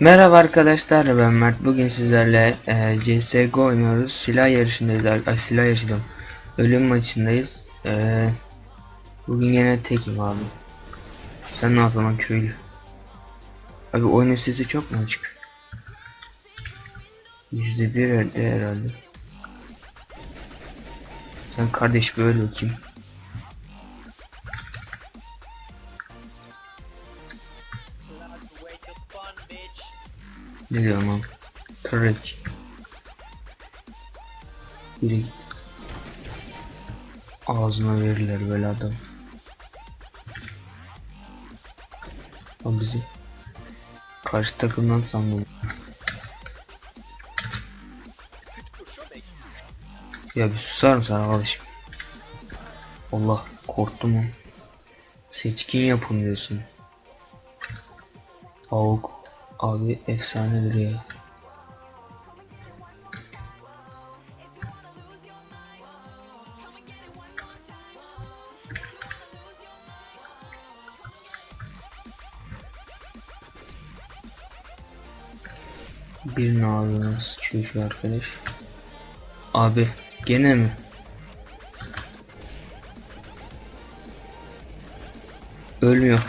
Merhaba arkadaşlar ben Mert. Bugün sizlerle e, CSGO oynuyoruz. Silah yarışındayız ar- ay, silah yarışı diyorum. ölüm maçındayız. E, bugün yine tekim abi. Sen ne yapıyorsun köylü? Abi oyunun sesi çok mu açık? Yüzde bir herhalde, herhalde. Sen kardeş böyle bakayım ne diyorum Trek biri ağzına verirler böyle adam. O bizi karşı takımdan sandım. Ya bir susar mısın arkadaşım? Allah korktum. Mu seçkin yapın diyorsun. Avuk abi efsanedir ya Bir ağzına sıçıyor arkadaş. Abi gene mi? Ölmüyor.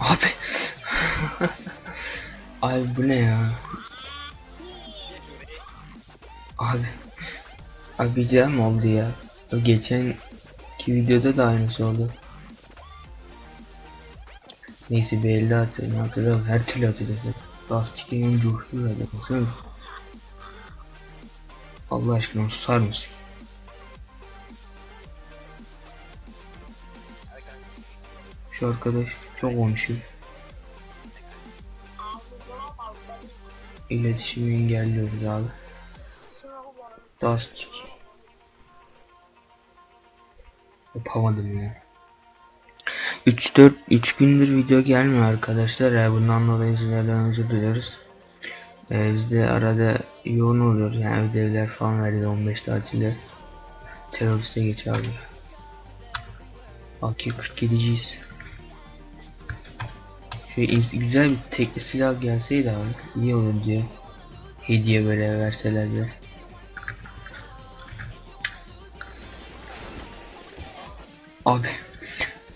Abi. Abi bu ne ya? Abi. Abi bir mi oldu ya? Geçen ki videoda da aynısı oldu. Neyse bir elde atayım hatırlayalım her türlü atacağız zaten. Lastiklerin coştu zaten baksana. Allah aşkına susar mısın? Şu arkadaş çok konuşuyor. İletişimi engelliyoruz abi. Lastik. Yapamadım ya. 3-4 3 gündür video gelmiyor arkadaşlar. Ya bundan dolayı sizlerden özür dileriz. Ee, bizde arada yoğun oluyor yani ödevler falan verdi 15 tatilde. Teröriste geç abi. AK-47'ciyiz. Şöyle güzel bir tekli silah gelseydi abi iyi olur diye. Hediye böyle verseler de. Abi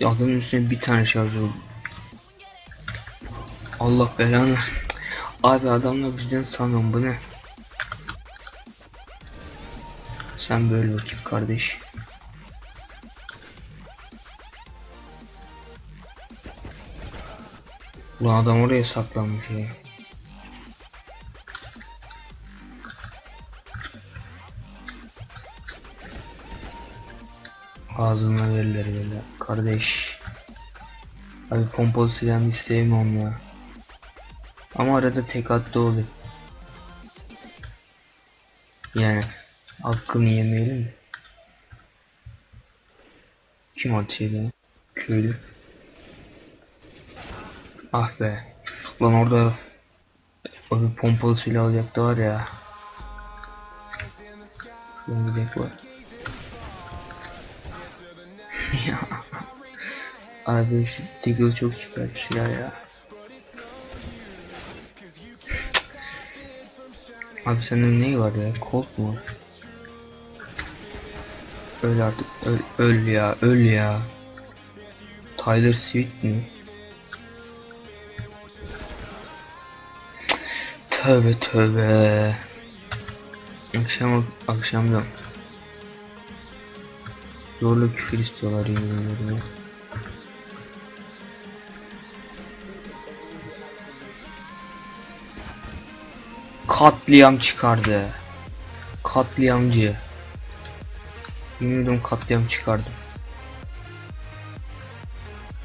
adamın üstüne bir tane şarj oldu. Allah belanı. Abi adamlar bizden sanıyorum bu ne? Sen böyle bakayım kardeş. Ulan adam oraya saklanmış ya. Ağzına verirler böyle kardeş. Abi pompalı silahını istemiyorum ya. Ama arada tek attı oluyor. Yani hakkını yemeyelim. Kim atıyordu? Köylü. Ah be. Lan orada o bir pompalı silah alacaktı var ya. Şuradan gidelim var. ya. Abi şu Deagle çok süper silah ya. Abi senin neyi var ya? Colt mu? Öl artık öl, öl ya öl ya. Tyler Sweet mi? Tövbe tövbe. Akşam akşamda zorla küfür istiyorlar yemin ederim ya. Katliam çıkardı. Katliamcı. Yemin katliam çıkardı.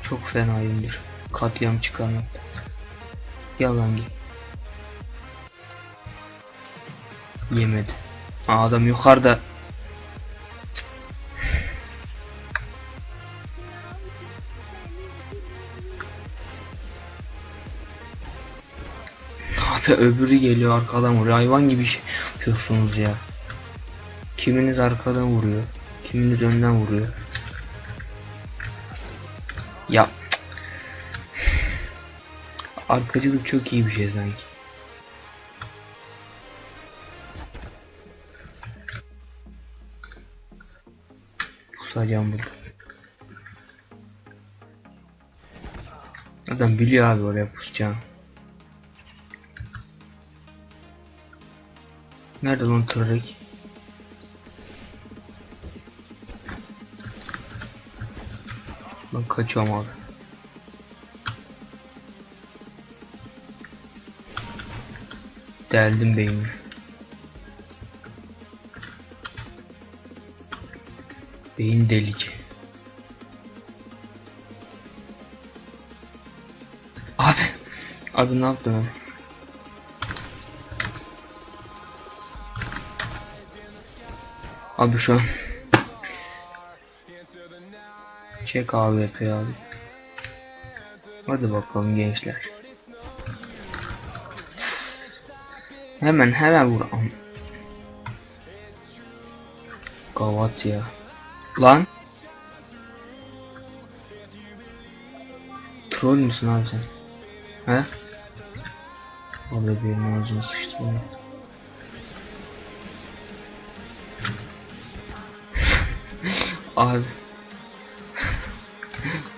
Çok fenayımdır. Katliam çıkarmakta. Yalan gibi. Yemedi. Adam yukarıda. Abi öbürü geliyor arkadan vuruyor. Hayvan gibi şey yapıyorsunuz ya. Kiminiz arkadan vuruyor. Kiminiz önden vuruyor. Ya. Arkacılık çok iyi bir şey sanki. Kusacağım burada. Adam biliyor abi oraya pusacağım. Nerede lan tırrek? Ben kaçıyorum abi. Deldim beynimi. Beyin delici. Abi. Abi ne yaptın abi? Abi şu an Çek AWP abi. Hadi bakalım gençler. Hemen hemen vur. Am- Gavat ya. Lan. Troll müsün abi sen? He? Orada bir ağzına sıçtı. ya. Abi.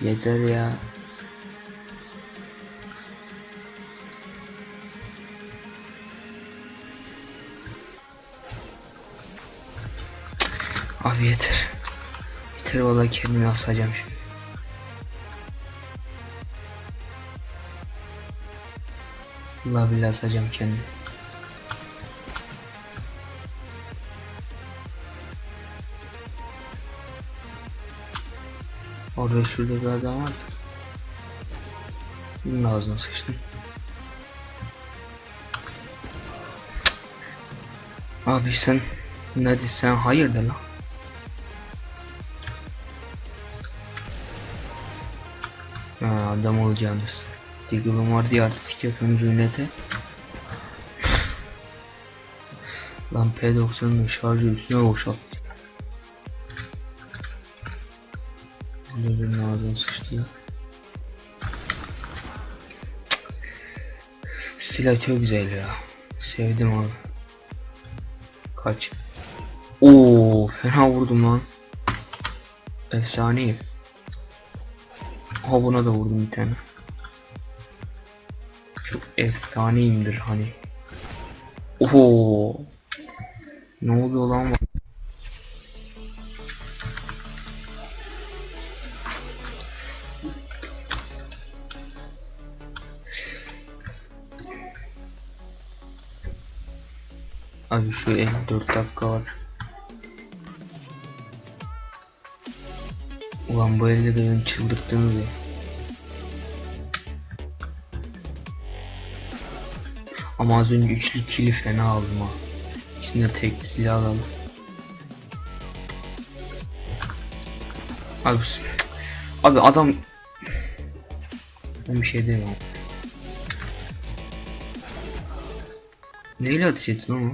Yeter ya. Abi yeter. Yeter vallahi kendimi asacağım şimdi. Vallahi billahi asacağım kendimi. Orada şurada bir adam var. Bunun ağzına sıçtım. Abi sen ne sen hayırdır lan? Ha adam olacağınız. Diggle'ım var diye artistik yapıyorum zünnete. Lan P90'ın şarjı üstüne boşalt. Birbirinin ağzına sıçtı ya. Silah çok güzel ya. Sevdim abi. Kaç. Oo, fena vurdum lan. Efsaneyim. Ha buna da vurdum bir tane. Çok efsaneyimdir hani. Oho. Ne oluyor lan? Abi şu 54 dakika var. Ulan bu elde de beni çıldırttınız ya. Ama az önce üçlü kili fena aldım ha. İkisini de tek silah alalım. Abi, abi adam ben bir şey demiyorum. Neyle ateş ettin ama?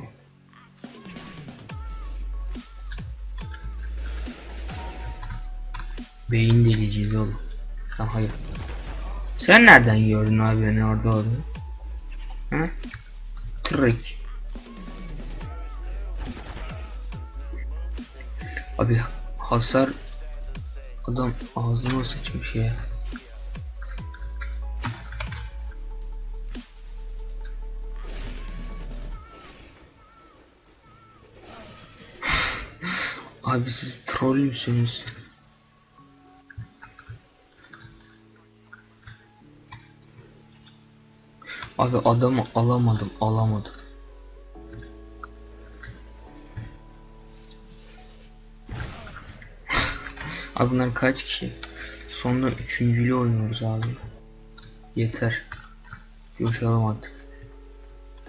Beyin deliciyiz oğlum. Sen hayır. Sen nereden gördün abi beni orada orada? Ha? Trek. Abi hasar adam ağzıma sıçmış ya. Abi siz troll müsünüz? Abi adamı alamadım alamadım. Abi bunlar kaç kişi? Sonunda üçüncülü oynuyoruz abi. Yeter. Coşalım artık.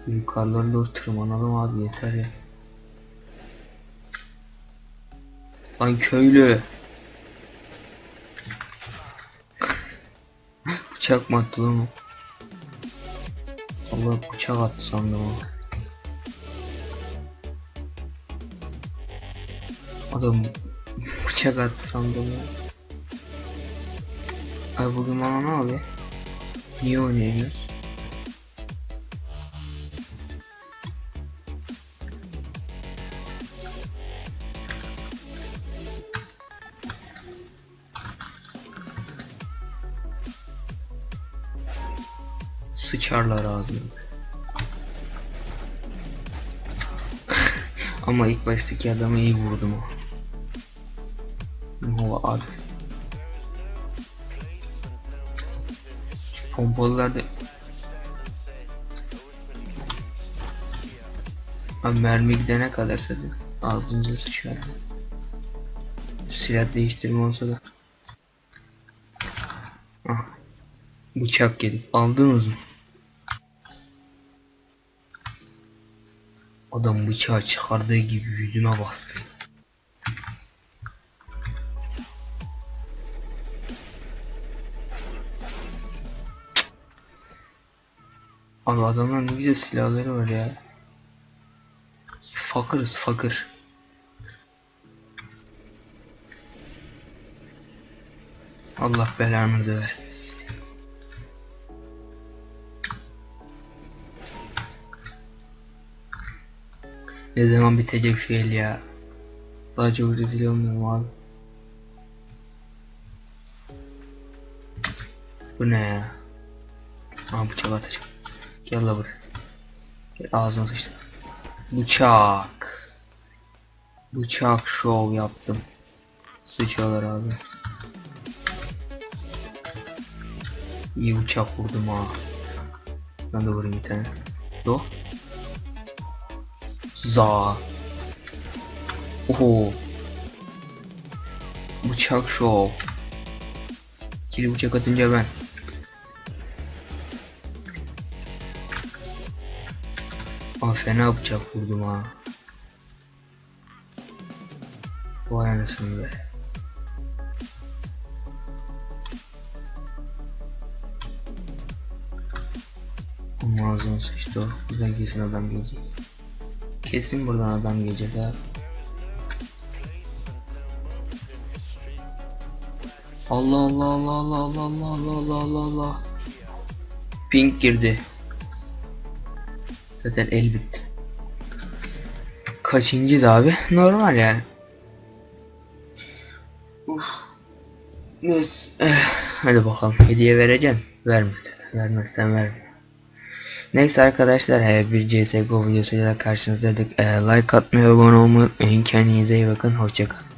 Yukarılara doğru tırmanalım abi yeter ya. Lan köylü. Bıçak mı attı lan o? Allah bıçak attı sandım o. Adam bıçak attı sandım ya. Ay bugün bana ne oluyor? Niye oynuyoruz? Sıçarlar ağzına. Ama ilk baştaki adamı iyi vurdum o. Nova abi. Şu Pompalılarda Abi mermi gidene kadar tabii ağzımıza sıçar. Silah değiştirme olsa da. Ah. Bıçak yedik. Aldınız mı? Adam bıçağı çıkardığı gibi yüzüme bastı. Abi adamlar ne güzel silahları var ya. Fakırız fakir. Allah belanızı versin Ne zaman bitecek şu el ya? Daha çok rezil olmuyorum abi. Bu ne ya? Aa bıçak atacağım. Gel la buraya. Gel ağzına sıçtım. Bıçak. Bıçak şov yaptım. Sıçıyorlar abi. İyi bıçak vurdum ha. Ben de vurayım bir tane. Do. Za. Oho. Bıçak şov. İkili bıçak atınca ben. Aa fena bıçak vurdum ha. Vay anasını be. Ama ağzına sıçtı o. Buradan kesin adam gelecek. Kesin buradan adam gelecek ha. Allah Allah Allah Allah Allah Allah Allah Allah Allah Allah. Pink girdi. Zaten el bitti. Kaçıncı da abi? Normal yani. Uf. Neyse. eh, Hadi bakalım. Hediye vereceksin. Verme dedi. Vermezsen verme. Neyse arkadaşlar her bir CSGO videosuyla karşınızdaydık. Eh, like atmayı, abone olmayı unutmayın. Kendinize iyi bakın. Hoşçakalın.